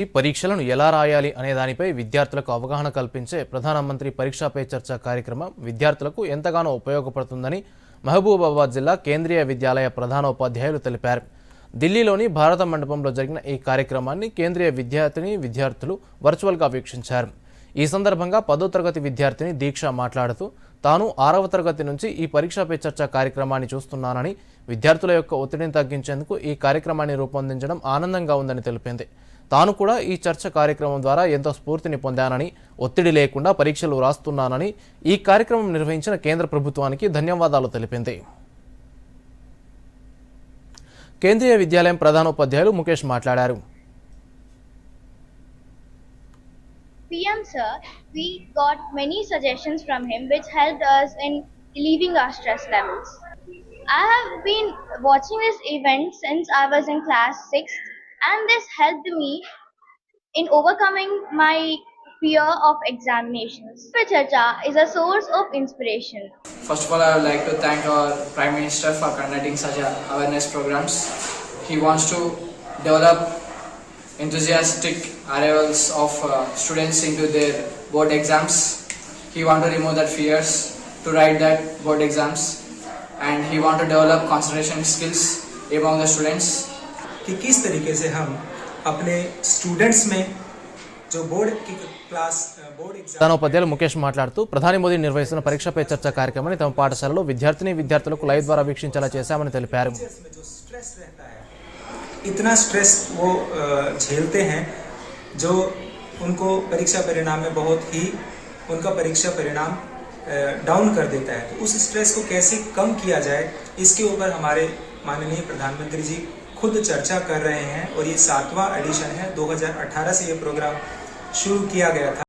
ఈ పరీక్షలను ఎలా రాయాలి అనే దానిపై విద్యార్థులకు అవగాహన కల్పించే ప్రధానమంత్రి పరీక్షా పే చర్చ కార్యక్రమం విద్యార్థులకు ఎంతగానో ఉపయోగపడుతుందని మహబూబాబాద్ జిల్లా కేంద్రీయ విద్యాలయ ప్రధానోపాధ్యాయులు తెలిపారు. ఢిల్లీలోని భారత మండపంలో జరిగిన ఈ కార్యక్రమాన్ని కేంద్రీయ విద్యార్థిని విద్యార్థులు వర్చువల్గా వీక్షించారు. ఈ సందర్భంగా పదో తరగతి విద్యార్థిని దీక్ష మాట్లాడుతూ తాను ఆరవ తరగతి నుంచి ఈ పరీక్షా పే చర్చ కార్యక్రమాన్ని చూస్తున్నానని విద్యార్థుల యొక్క ఒత్తిడిని తగ్గించేందుకు ఈ కార్యక్రమాన్ని రూపొందించడం ఆనందంగా ఉందని తెలిపింది. తాను కూడా ఈ చర్చ కార్యక్రమం ద్వారా ఎంతో స్ఫూర్తిని పొందానని ఒత్తిడి లేకుండా పరీక్షలు రాస్తున్నానని ఈ కార్యక్రమం నిర్వహించిన కేంద్ర ప్రభుత్వానికి ధన్యవాదాలు తెలిపింది. కేంద్రీయ విద్యాలయం ప్రధానోపాధ్యాయులు ముఖేష్ మాట్లాడారు. PM sir, we got many suggestions from him which helped us in relieving our stress levels. I have been watching this event since I was in class 6th and this helped me in overcoming my fear of examinations. Charcha is a source of inspiration. First of all, I would like to thank our Prime Minister for conducting such awareness programs. He wants to develop enthusiastic arrivals of uh, students into their board exams. He want to remove that fears to write that board exams, and he want to develop concentration skills among the students. कि किस तरीके से हम अपने students में जो board की class board exam ప్రధానోపాధ్యాయులు ముఖేష్ మాట్లాడుతూ ప్రధాని మోదీ నిర్వహిస్తున్న పరీక్ష పే చర్చ కార్యక్రమాన్ని తమ పాఠశాలలో విద్యార్థిని విద్యార్థులకు లైవ్ ద్వారా వీక్షించేలా చేశామని తెలిపారు इतना स्ट्रेस वो झेलते हैं जो उनको परीक्षा परिणाम में बहुत ही, उनका परीक्षा परिणाम डाउन कर देता है। तो उस स्ट्रेस को कैसे कम किया जाए, इसके ऊपर हमारे माननीय प्रधानमंत्री जी खुद चर्चा कर रहे हैं और ये सातवां एडिशन है 2018 से ये प्रोग्राम शुरू किया गया था।